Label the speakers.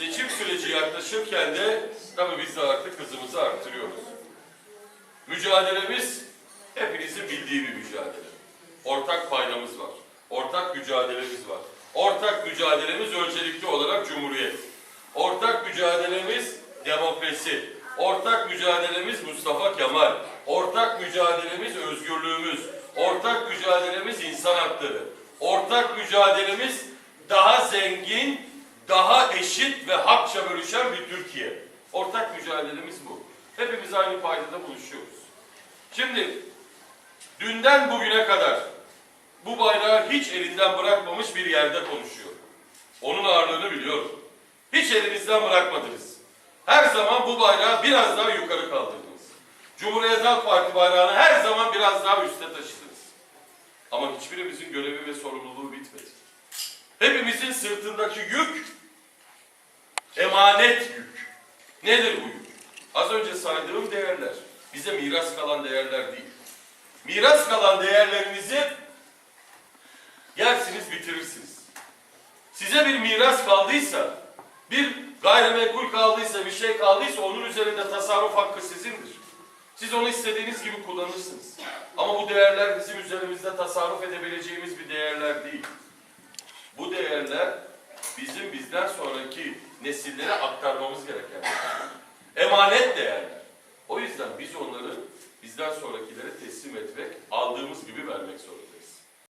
Speaker 1: Seçim süreci yaklaşırken de tabii biz de artık hızımızı arttırıyoruz. Mücadelemiz hepinizin bildiği bir mücadele. Ortak paydamız var. Ortak mücadelemiz var. Ortak mücadelemiz öncelikli olarak Cumhuriyet. Ortak mücadelemiz demokrasi. Ortak mücadelemiz Mustafa Kemal. Ortak mücadelemiz özgürlüğümüz. Ortak mücadelemiz insan hakları. Ortak mücadelemiz daha zengin, daha eşit ve hakça bölüşen bir Türkiye. Ortak mücadelemiz bu. Hepimiz aynı paydada buluşuyoruz. Şimdi dünden bugüne kadar bu bayrağı hiç elinden bırakmamış bir yerde konuşuyor. Onun ağırlığını biliyorum. Hiç elinizden bırakmadınız. Her zaman bu bayrağı biraz daha yukarı kaldırdınız. Cumhuriyet Halk Parti bayrağını her zaman biraz daha üste taşıdınız. Ama hiçbirimizin görevi ve sorumluluğu bitmedi. Hepimizin sırtındaki yük emanet yük. Nedir bu yük? Az önce saydığım değerler. Bize miras kalan değerler değil. Miras kalan değerlerinizi yersiniz bitirirsiniz. Size bir miras kaldıysa, bir gayrimenkul kaldıysa, bir şey kaldıysa onun üzerinde tasarruf hakkı sizindir. Siz onu istediğiniz gibi kullanırsınız. Ama bu değerler bizim üzerimizde tasarruf edebileceğimiz bir değerler değil. Bu değerler bizim bizden sonraki nesillere aktarmamız gereken değerler. Emanet değerler. O yüzden biz onları bizden sonrakilere teslim